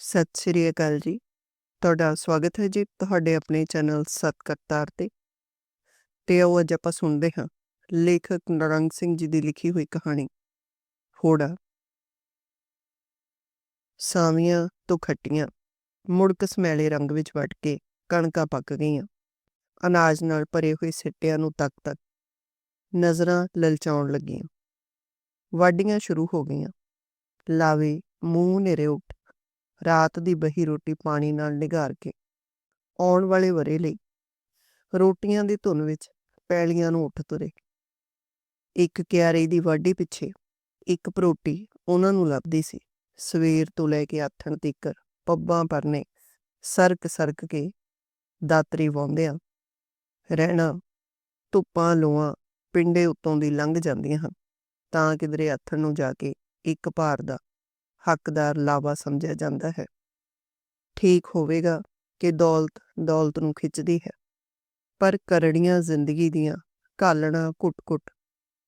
ਸਤਿ ਸ੍ਰੀ ਅਕਾਲ ਜੀ। ਤੁਹਾਡਾ ਸਵਾਗਤ ਹੈ ਜੀ ਤੁਹਾਡੇ ਆਪਣੇ ਚੈਨਲ ਸਤਕਰਤਾਰ ਤੇ। ਤੇ ਉਹ ਅੱਜ ਆਪਾਂ ਸੁਣਦੇ ਹਾਂ ਲੇਖਕ ਨਰੰਗ ਸਿੰਘ ਜੀ ਦੀ ਲਿਖੀ ਹੋਈ ਕਹਾਣੀ, ਹੋੜਾ। ਸਾਵੀਆਂ ਤੋਂ ਖੱਟੀਆਂ ਮੁੜ ਕਸਮੈਲੇ ਰੰਗ ਵਿੱਚ ਵਟ ਕੇ ਕਣਕਾਂ ਪੱਕ ਗਈਆਂ। ਅਨਾਜ ਨਾਲ ਭਰੇ ਹੋਏ ਸਿੱਟਿਆਂ ਨੂੰ ਤੱਕ ਤੱਕ ਨਜ਼ਰਾਂ ਲਲਚਾਉਣ ਲੱਗੀਆਂ। ਵਾਢੀਆਂ ਸ਼ੁਰੂ ਹੋ ਗਈਆਂ। ਲਾਵੇ ਮੂੰਹ ਨੇਰੇ ਉੱਠ ਰਾਤ ਦੀ ਬਹੀ ਰੋਟੀ ਪਾਣੀ ਨਾਲ ਨਿਗਾਰ ਕੇ ਆਉਣ ਵਾਲੇ ਵਰੇ ਲਈ। ਰੋਟੀਆਂ ਦੀ ਧੁਨ ਵਿੱਚ ਪੈਲੀਆਂ ਨੂੰ ਉੱਠ ਤੁਰੇ। ਇੱਕ ਕਿਆਰੇ ਦੀ ਵਾਢੀ ਪਿੱਛੇ ਇੱਕ ਪਰੋਟੀ ਉਹਨਾਂ ਨੂੰ ਲੱਭਦੀ ਸੀ। ਸਵੇਰ ਤੋਂ ਲੈ ਕੇ ਆਥਣ ਤੀਕਰ ਪੱਬਾਂ ਪਰਨੇ ਸਰਕ ਸਰਕ ਕੇ ਦਾਤਰੀ ਵਾਉਂਦਿਆਂ ਰਹਿਣਾ, ਧੁੱਪਾਂ ਲੋਆਂ ਪਿੰਡੇ ਉੱਤੋਂ ਦੀ ਲੰਘ ਜਾਂਦੀਆਂ ਹਨ, ਤਾਂ ਕਿਧਰੇ ਆਥਣ ਨੂੰ ਜਾ ਕੇ ਇੱਕ ਭਾਰ ਦਾ ਹੱਕਦਾਰ ਲਾਵਾ ਸਮਝਿਆ ਜਾਂਦਾ ਹੈ। ਠੀਕ ਹੋਵੇਗਾ ਕਿ ਦੌਲਤ ਦੌਲਤ ਨੂੰ ਖਿੱਚਦੀ ਹੈ, ਪਰ ਕਰੜੀਆਂ ਜ਼ਿੰਦਗੀ ਦੀਆਂ ਕਾਲਣਾ ਕੁੱਟ-ਕੁੱਟ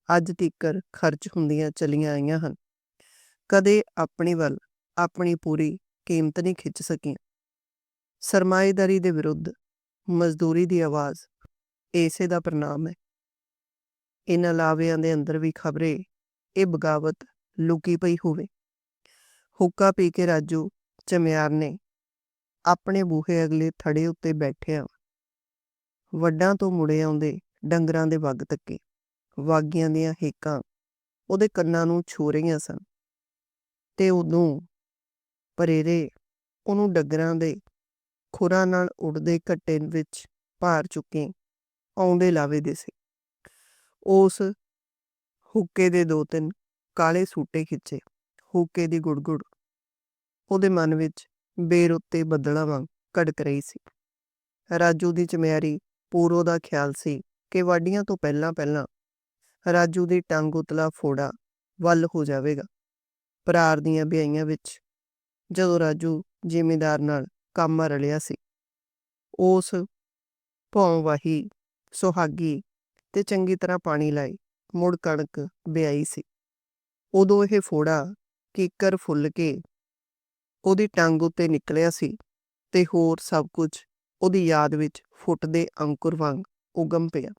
ਅੱਜ ਤੀਕਰ ਖਰਚ ਹੁੰਦੀਆਂ ਚਲੀਆਂ ਆਈਆਂ ਹਨ। ਕਦੇ ਆਪਣੇ ਵੱਲ ਆਪਣੀ ਪੂਰੀ ਕੀਮਤ ਨਹੀਂ ਖਿੱਚ ਸਕੀਆਂ। ਸਰਮਾਏਦਾਰੀ ਦੇ ਵਿਰੁੱਧ ਮਜ਼ਦੂਰੀ ਦੀ ਆਵਾਜ਼ ਏਸੇ ਦਾ ਪ੍ਰਣਾਮ ਹੈ। ਇਹਨਾਂ ਲਾਵਿਆਂ ਦੇ ਅੰਦਰ ਵੀ ਖਬਰੇ ਇਹ ਬਗਾਵਤ ਲੁਕੀ ਪਈ ਹੋਵੇ। ਹੁੱਕਾ ਪੀ ਕੇ ਰਾਜੂ ਚਮਿਆਰ ਨੇ ਆਪਣੇ ਬੂਹੇ ਅਗਲੇ ਥੜੇ ਉੱਤੇ ਬੈਠਿਆ ਵੱਡਾਂ ਤੋਂ ਮੁੜੇ ਆਉਂਦੇ ਡੰਗਰਾਂ ਦੇ ਵੱਗ ਤੱਕੇ ਵਾਗੀਆਂ ਦੀਆਂ ਹੇਕਾਂ ਉਹਦੇ ਕੰਨਾਂ ਨੂੰ ਛੂ ਰਹੀਆਂ ਸਨ। ਤੇ ਉਦੋਂ ਪਰੇਰੇ ਉਹਨੂੰ ਡੰਗਰਾਂ ਦੇ ਖੁਰਾਂ ਨਾਲ ਉੜਦੇ ਘੱਟੇ ਵਿੱਚ ਭਾਰ ਚੁੱਕੇ ਆਉਂਦੇ ਲਾਵੇ ਦੇ ਸੀ। ਉਸ ਹੁੱਕੇ ਦੇ ਦੋ ਤਿੰਨ ਕਾਲੇ ਸੂਟੇ ਖਿੱਚੇ, ਹੁੱਕੇ ਦੀ ਗੁੜਗੁੜ ਉਹਦੇ ਮਨ ਵਿੱਚ ਬੇਰ ਉੱਤੇ ਬੱਦਲਾਂ ਵਾਂਗ ਕੜਕ ਰਹੀ ਸੀ। ਰਾਜੂ ਦੀ ਚਮਿਆਰੀ ਪੂਰੋ ਦਾ ਖਿਆਲ ਸੀ ਕਿ ਵਾਡੀਆਂ ਤੋਂ ਪਹਿਲਾਂ ਪਹਿਲਾਂ ਰਾਜੂ ਦੀ ਟੰਗ ਉਤਲਾ ਫੋੜਾ ਵੱਲ ਹੋ ਜਾਵੇਗਾ। ਪਰਾਰ ਦੀਆਂ ਵਿਆਈਆਂ ਵਿੱਚ ਜਦੋਂ ਰਾਜੂ ਜ਼ਿਮੀਦਾਰ ਨਾਲ ਕੰਮ ਰਲਿਆ ਸੀ, ਉਸ ਭੌਂ ਵਾਹੀ ਸੁਹਾਗੀ ਤੇ ਚੰਗੀ ਤਰ੍ਹਾਂ ਪਾਣੀ ਲਾਈ ਮੁੜ ਕਣਕ ਵਿਆਈ ਸੀ। ਉਦੋਂ ਇਹ ਫੋੜਾ ਕੀਕਰ ਫੁੱਲ ਕੇ ਉਹਦੀ ਟੰਗ ਉੱਤੇ ਨਿਕਲਿਆ ਸੀ ਤੇ ਹੋਰ ਸਭ ਕੁਝ ਉਹਦੀ ਯਾਦ ਵਿੱਚ ਫੁੱਟਦੇ ਅੰਕੁਰ ਵਾਂਗ ਉਗਮ ਪਿਆ।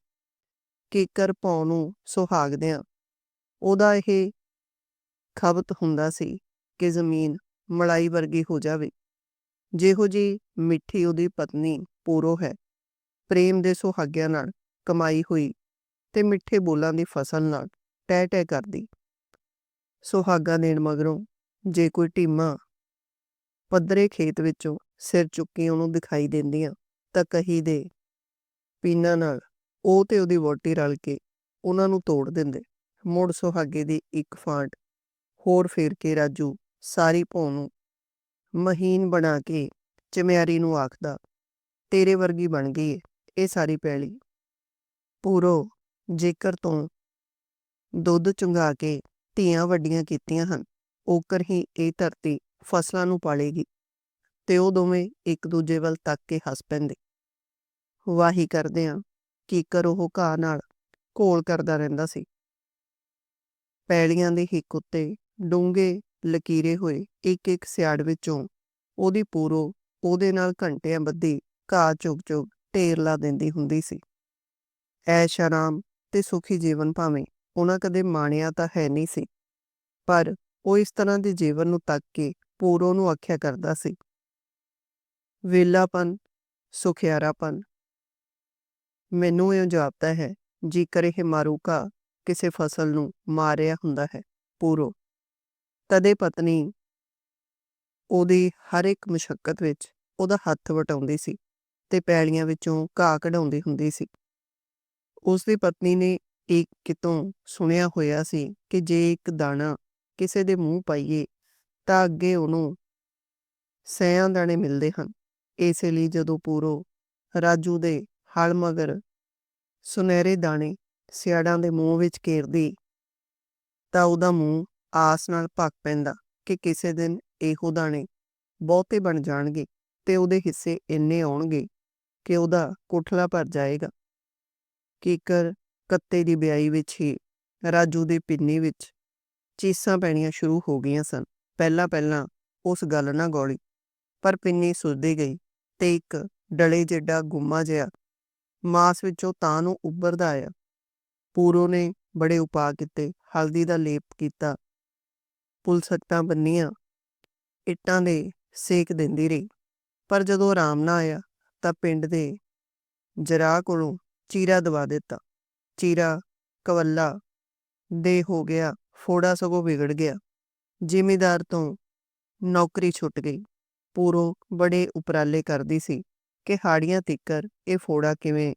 ਕੀਕਰ ਭੌਂ ਨੂੰ ਸੁਹਾਗਦਿਆਂ ਉਹਦਾ ਇਹ ਖਬਤ ਹੁੰਦਾ ਸੀ ਕਿ ਜ਼ਮੀਨ ਮਲਾਈ ਵਰਗੀ ਹੋ ਜਾਵੇ। ਜਿਹੋ ਜੀ ਮਿੱਠੀ ਉਹਦੀ ਪਤਨੀ ਪੂਰੋ ਹੈ, ਪ੍ਰੇਮ ਦੇ ਸੁਹਾਗਿਆਂ ਨਾਲ ਕਮਾਈ ਹੋਈ ਤੇ ਮਿੱਠੇ ਬੋਲਾਂ ਦੀ ਫਸਲ ਨਾਲ ਟਹਿ ਟਹਿ ਕਰਦੀ। ਸੁਹਾਗਾ ਦੇਣ ਮਗਰੋਂ ਜੇ ਕੋਈ ਢੀਮਾ ਪੱਧਰੇ ਖੇਤ ਵਿੱਚੋਂ ਸਿਰ ਚੁੱਕੀ ਉਹਨੂੰ ਦਿਖਾਈ ਦਿੰਦੀਆਂ ਤਾਂ ਕਹੀ ਦੇ, ਪੀਨਾ ਨਾਲ। ਉਹ ਤੇ ਉਹਦੀ ਵੋਟੀ ਰਲ ਕੇ ਉਹਨਾਂ ਨੂੰ ਤੋੜ ਦਿੰਦੇ। ਮੁੜ ਸੁਹਾਗੇ ਦੀ ਇੱਕ ਫਾਂਟ ਹੋਰ ਫੇਰ ਕੇ ਰਾਜੂ ਸਾਰੀ ਭੌਂ ਨੂੰ ਮਹੀਨ ਬਣਾ ਕੇ ਚਮਿਆਰੀ ਨੂੰ ਆਖਦਾ, ਤੇਰੇ ਵਰਗੀ ਬਣ ਗਈ ਏ, ਇਹ ਸਾਰੀ ਪੈਲੀ। ਪੂਰੋ, ਜੇਕਰ ਤੋਂ ਦੁੱਧ ਚੁੰਗਾ ਕੇ ਧੀਆਂ ਵੱਡੀਆਂ ਕੀਤੀਆਂ ਹਨ, ਓਕਰ ਹੀ ਇਹ ਧਰਤੀ ਫਸਲਾਂ ਨੂੰ ਪਾਲੇਗੀ ਤੇ ਉਹ ਦੋਵੇਂ ਇੱਕ ਦੂਜੇ ਵੱਲ ਤੱਕ ਕੇ ਹੱਸ ਪੈਂਦੇ। ਵਾਹੀ ਕਰਦੇ ਆ ਕੀਕਰ ਉਹ ਘਾਹ ਨਾਲ ਘੋਲ ਕਰਦਾ ਰਹਿੰਦਾ ਸੀ। ਪੈਲੀਆਂ ਦੇ ਹਿੱਕ ਉੱਤੇ ਡੂੰਗੇ ਲਕੀਰੇ ਹੋਏ ਇੱਕ ਇੱਕ ਸਿਆੜ ਵਿੱਚੋਂ ਉਹਦੀ ਪੂਰੋ ਉਹਦੇ ਨਾਲ ਘੰਟਿਆਂ ਬੱਧੀ ਘਾਹ ਚੁਗ ਚੁਗ ਢੇਰ ਲਾ ਦਿੰਦੀ ਹੁੰਦੀ ਸੀ। ਐਸ਼ ਆਰਾਮ ਤੇ ਸੁਖੀ ਜੀਵਨ ਭਾਵੇਂ ਉਹਨਾਂ ਕਦੇ ਮਾਣਿਆ ਤਾਂ ਹੈ ਨਹੀਂ ਸੀ, ਪਰ ਉਹ ਇਸ ਤਰ੍ਹਾਂ ਦੇ ਜੀਵਨ ਨੂੰ ਤੱਕ ਕੇ ਪੂਰੋ ਨੂੰ ਆਖਿਆ ਕਰਦਾ ਸੀ। ਵੇਲਾਪਨ ਸੁਖਿਆਰਾਪਨ। ਮੈਨੂੰ ਇਹ ਜਾਪਦਾ ਹੈ, ਜੇਕਰ ਇਹ ਮਾਰੂਕਾ ਕਿਸੇ ਫਸਲ ਨੂੰ ਮਾਰਿਆ ਹੁੰਦਾ ਹੈ, ਪੂਰੋ। ਤਦੇ ਪਤਨੀ ਉਹਦੀ ਹਰ ਇੱਕ ਮੁਸ਼ਕਲ ਵਿੱਚ ਉਹਦਾ ਹੱਥ ਵਟਾਉਂਦੀ ਸੀ ਤੇ ਪੈਲੀਆਂ ਵਿੱਚੋਂ ਘਾਹ ਕਢਾਉਂਦੀ ਹੁੰਦੀ ਸੀ। ਉਸ ਦੀ ਪਤਨੀ ਨੇ ਇੱਕ ਕਿਤੋਂ ਸੁਣਿਆ ਹੋਇਆ ਸੀ ਕਿ ਜੇ ਇੱਕ ਦਾਣਾ ਕਿਸੇ ਦੇ ਮੂੰਹ ਪਾਈਏ ਤਾਂ ਅੱਗੇ ਉਹਨੂੰ ਸਿਆਂ ਦਾਣੇ ਮਿਲਦੇ ਹਨ। ਇਸੇ ਲਈ ਜਦੋਂ ਪੂਰੋ ਰਾਜੂ ਦੇ ਹਲ ਮਗਰ ਸੁਨਹਿਰੇ ਦਾਣੇ ਸਿਆੜਾਂ ਦੇ ਮੂੰਹ ਵਿੱਚ ਘੇਰਦੀ, ਤਾਂ ਉਹਦਾ ਮੂੰਹ ਆਸ ਨਾਲ ਭੱਕ ਪੈਂਦਾ ਕਿ ਕਿਸੇ ਦਿਨ ਇਹੋ ਦਾਣੇ ਬਹੁਤੇ ਬਣ ਜਾਣਗੇ ਤੇ ਉਹਦੇ ਹਿੱਸੇ ਇੰਨੇ ਆਉਣਗੇ ਕਿ ਉਹਦਾ ਕੋਠਲਾ ਭਰ ਜਾਏਗਾ। ਕੀਕਰ ਕੱਤੇ ਦੀ ਬਿਆਈ ਵਿੱਚ ਹੀ ਰਾਜੂ ਦੇ ਪਿੰਨੀ ਵਿੱਚ ਚੀਸਾਂ ਪੈਣੀਆਂ ਸ਼ੁਰੂ ਹੋ ਗਈਆਂ ਸਨ। ਪਹਿਲਾਂ ਪਹਿਲਾਂ ਉਸ ਗੱਲ ਨਾ ਗੌਲੀ। ਪਰ ਪਿੰਨੀ ਸੁੱਜਦੀ ਗਈ ਤੇ ਇੱਕ ਡਲੇ ਜਿੱਡਾ ਗੁੰਮਾ ਜਿਹਾ ਮਾਸ ਵਿੱਚੋਂ ਤਾਂ ਨੂੰ ਉੱਭਰਦਾ ਆਇਆ। ਪੂਰੋ ਨੇ ਬੜੇ ਉਪਾਅ ਕੀਤੇ, ਹਲਦੀ ਦਾ ਲੇਪ ਕੀਤਾ। ਪੁਲਸਕਟਾਂ ਬੰਨੀਆਂ, ਇੱਟਾਂ ਦੇ ਸੇਕ ਦਿੰਦੀ ਰਹੀ। ਪਰ ਜਦੋਂ ਆਰਾਮ ਨਾ ਆਇਆ ਤਾਂ ਪਿੰਡ ਦੇ ਜਰਾ ਕੋਲੋਂ ਚੀਰਾ ਦਵਾ ਦਿੱਤਾ। ਚੀਰਾ ਕਵੱਲਾ ਦੇ ਹੋ ਗਿਆ, ਫੋੜਾ ਸਗੋਂ ਵਿਗੜ ਗਿਆ। ਜ਼ਿਮੀਦਾਰ ਤੋਂ ਨੌਕਰੀ ਛੁੱਟ ਗਈ। ਪੂਰੋ ਬੜੇ ਉਪਰਾਲੇ ਕਰਦੀ ਸੀ ਕਿ ਹਾੜੀਆਂ ਤਿੱਕਰ ਇਹ ਫੋੜਾ ਕਿਵੇਂ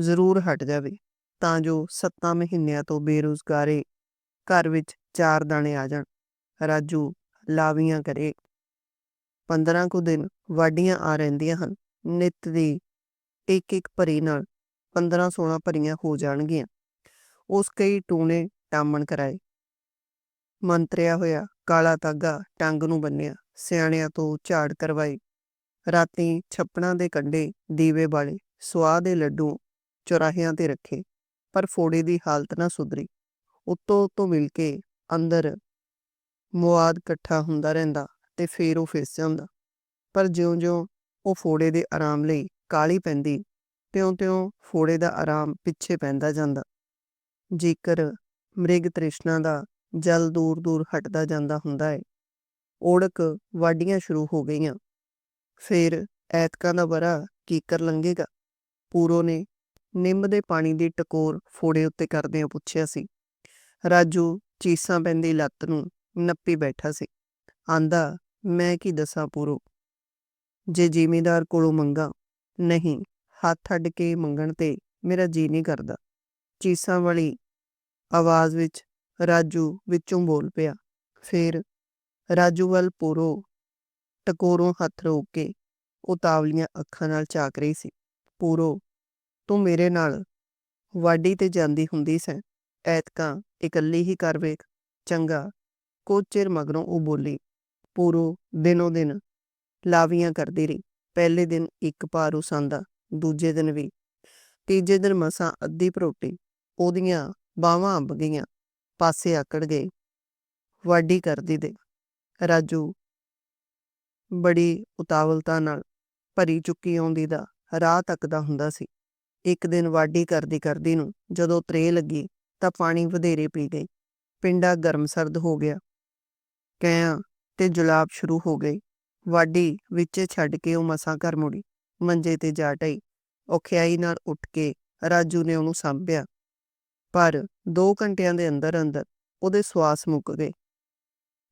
ਜ਼ਰੂਰ ਹਟ ਜਾਵੇ, ਤਾਂ ਜੋ ਸੱਤਾਂ ਮਹੀਨਿਆਂ ਤੋਂ ਬੇਰੁਜ਼ਗਾਰੇ ਘਰ ਵਿੱਚ ਚਾਰ ਦਾਣੇ ਆ ਜਾਣ। ਰਾਜੂ ਲਾਵੀਆਂ ਕਰੇ। 15 ਕੁ ਦਿਨ ਵਾਢੀਆਂ ਆ ਰਹਿੰਦੀਆਂ ਹਨ। ਨਿੱਤ ਦੀ ਇੱਕ ਇੱਕ ਭਰੀ ਨਾਲ 15 16 ਭਰੀਆਂ ਹੋ ਜਾਣਗੀਆਂ। ਉਸ ਕਈ ਟੂਣੇ ਟਾਮਣ ਕਰਾਏ। ਮੰਤਰਿਆ ਹੋਇਆ ਕਾਲਾ ਤਾਗਾ ਟੰਗ ਨੂੰ ਬੰਨਿਆ, ਸਿਆਣਿਆਂ ਤੋਂ ਝਾੜ ਕਰਵਾਈ। ਰਾਤੀ ਛੱਪੜਾਂ ਦੇ ਕੰਢੇ ਦੀਵੇ ਵਾਲੇ ਸਵਾਹ ਦੇ ਲੱਡੂ ਚੁਰਾਹਿਆਂ ਤੇ ਰੱਖੇ, ਪਰ ਫੋੜੇ ਦੀ ਹਾਲਤ ਨਾ ਸੁਧਰੀ। ਉੱਤੋਂ ਉੱਤੋਂ ਮਿਲ ਕੇ ਅੰਦਰ ਮੁਆਦ ਇਕੱਠਾ ਹੁੰਦਾ ਰਹਿੰਦਾ ਤੇ ਫੇਰ ਉਹ ਫਿਸ ਜਾਂਦਾ ਪਰ ਜਿਉਂ-ਜਿਉਂ ਉਹ ਫੋੜੇ ਦੇ ਆਰਾਮ ਲਈ ਕਾਲੀ ਪੈਂਦੀ, ਤਿਉਂ-ਤਿਉਂ ਫੋੜੇ ਦਾ ਆਰਾਮ ਪਿੱਛੇ ਪੈਂਦਾ ਜਾਂਦਾ। ਜੇਕਰ ਮ੍ਰਿਗ ਤ੍ਰਿਸ਼ਨਾ ਦਾ ਜਲ ਦੂਰ-ਦੂਰ ਹਟਦਾ ਜਾਂਦਾ ਹੁੰਦਾ ਹੈ ਓੜਕ ਵਾਢੀਆਂ ਸ਼ੁਰੂ ਹੋ ਗਈਆਂ। ਫੇਰ ਐਤਕਾਂ ਦਾ ਬਰਾ ਕੀਕਰ ਲੰਘੇਗਾ। ਪੂਰੋ ਨੇ ਨਿੰਮ ਦੇ ਪਾਣੀ ਦੀ ਟਕੋਰ ਫੋੜੇ ਉੱਤੇ ਕਰਦਿਆਂ ਪੁੱਛਿਆ ਸੀ। ਰਾਜੂ, ਚੀਸਾਂ ਪੈਂਦੀ ਲੱਤ ਨੂੰ ਨੱਪੀ ਬੈਠਾ ਸੀ। ਆਂਦਾ, ਮੈਂ ਕੀ ਦੱਸਾਂ ਪੂਰੋ? ਜੇ ਜ਼ਿਮੀਦਾਰ ਕੋਲੋਂ ਮੰਗਾ, ਨਹੀਂ, ਹੱਥ ਅੱਡ ਕੇ ਮੰਗਣ ਤੇ ਮੇਰਾ ਜੀ ਨਹੀਂ ਕਰਦਾ। ਚੀਸਾਂ ਵਾਲੀ ਆਵਾਜ਼ ਵਿੱਚ ਰਾਜੂ ਵਿੱਚੋਂ ਬੋਲ ਪਿਆ। ਫੇਰ ਰਾਜੂ ਵੱਲ ਪੂਰੋ ਟਕੋਰੋਂ ਹੱਥ ਰੋਕ ਕੇ ਉਤਾਵਲੀਆਂ ਅੱਖਾਂ ਨਾਲ ਝਾਕ ਰਹੀ ਸੀ। ਪੂਰੋ, ਤੂੰ ਮੇਰੇ ਨਾਲ ਵਾਢੀ ਤੇ ਜਾਂਦੀ ਹੁੰਦੀ ਸੈਂ। ਐਤਕਾਂ ਇਕੱਲੀ ਹੀ ਕਰ ਵੇਖ। ਚੰਗਾ, ਕੁਝ ਚਿਰ ਮਗਰੋਂ ਉਹ ਬੋਲੀ। ਪੂਰੋ ਦਿਨੋ ਦਿਨ ਲਾਵੀਆਂ ਕਰਦੀ ਰਹੀ। ਪਹਿਲੇ ਦਿਨ ਇੱਕ ਭਾਰ ਸੰਦਾ ਦੂਜੇ ਦਿਨ ਵੀ। ਤੀਜੇ ਦਿਨ ਮਸਾਂ ਅੱਧੀ ਭਰੋਟੀ ਉਹਦੀਆਂ ਬਾਹਾਂ ਅੰਬ ਗਈਆਂ। ਪਾਸੇ ਆਕੜ ਗਏ ਵਾਢੀ ਕਰਦੀ ਦੇ ਰਾਜੂ ਬੜੀ ਉਤਾਵਲਤਾ ਨਾਲ ਭਰੀ ਚੁੱਕੀ ਆਉਂਦੀ ਦਾ ਰਾਹ ਤੱਕਦਾ ਹੁੰਦਾ ਸੀ। ਇੱਕ ਦਿਨ ਵਾਢੀ ਕਰਦੀ ਕਰਦੀ ਨੂੰ ਜਦੋਂ ਤਰੇ ਲੱਗੀ ਤਾਂ ਪਾਣੀ ਵਧੇਰੇ ਪੀ ਗਈ। ਪਿੰਡਾ ਗਰਮ ਸਰਦ ਹੋ ਗਿਆ। ਕਹਿਆਂ ਤੇ ਜੁਲਾਬ ਸ਼ੁਰੂ ਹੋ ਗਈ ਵਾਢੀ ਵਿੱਚ ਛੱਡ ਕੇ ਉਹ ਮਸਾਂ ਘਰ ਮੁੜੀ। ਮੰਜੇ ਤੇ ਜਾ ਟਈ। ਔਖਿਆਈ ਨਾਲ ਉੱਠ ਕੇ ਰਾਜੂ ਨੇ ਉਹਨੂੰ ਸਾਂਭਿਆ। ਪਰ 2 ਘੰਟਿਆਂ ਦੇ ਅੰਦਰ ਅੰਦਰ ਉਹਦੇ ਸਵਾਸ ਮੁੱਕ ਗਏ।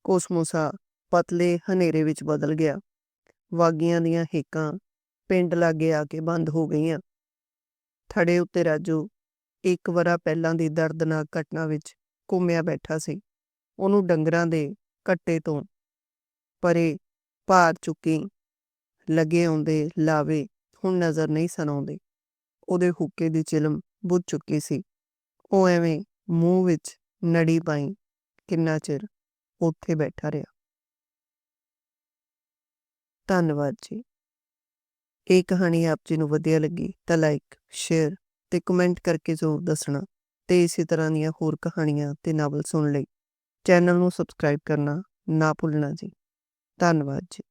ਕੋਸਮੋਸਾ ਪਤਲੇ ਹਨੇਰੇ ਵਿੱਚ ਬਦਲ ਗਿਆ। ਵਾਗੀਆਂ ਦੀਆਂ ਹੇਕਾਂ ਪਿੰਡ ਲਾਗੇ ਆ ਕੇ ਬੰਦ ਹੋ ਗਈਆਂ। ਥੜੇ ਉੱਤੇ ਰਾਜੂ ਇੱਕ ਵਰਾ ਪਹਿਲਾਂ ਦੀ ਦਰਦਨਾਕ ਘਟਨਾ ਵਿੱਚ ਘੁੰਮਿਆ ਬੈਠਾ ਸੀ। ਉਹਨੂੰ ਡੰਗਰਾਂ ਦੇ ਕੱਟੇ ਤੋਂ ਪਰੇ ਭਾਰ ਚੁੱਕੀ ਲੱਗੇ ਆਉਂਦੇ ਲਾਵੇ ਹੁਣ ਨਜ਼ਰ ਨਹੀਂ ਸਨ ਆਉਂਦੇ। ਉਹਦੇ ਹੁੱਕੇ ਦੀ ਚਿਲਮ ਬੁੱਝ ਚੁੱਕੀ ਸੀ। ਉਹ ਐਵੇਂ ਮੂੰਹ ਵਿੱਚ ਨੜੀ ਪਾਈ ਕਿੰਨਾ ਚਿਰ ਉੱਥੇ ਬੈਠਾ ਰਿਹਾ। ਧੰਨਵਾਦ ਜੀ। ਇਹ ਕਹਾਣੀ ਆਪ ਜੀ ਨੂੰ ਵਧੀਆ ਲੱਗੀ ਤਾਂ ਲਾਈਕ ਸ਼ੇਅਰ ਤੇ ਕਮੈਂਟ ਕਰਕੇ ਜ਼ਰੂਰ ਦੱਸਣਾ ਤੇ ਇਸੇ ਤਰ੍ਹਾਂ ਦੀਆਂ ਹੋਰ ਕਹਾਣੀਆਂ ਤੇ ਨਾਵਲ ਸੁਣ ਲਈ ਚੈਨਲ ਨੂੰ ਸਬਸਕ੍ਰਾਈਬ ਕਰਨਾ ਨਾ ਭੁੱਲਣਾ ਜੀ। ਧੰਨਵਾਦ ਜੀ।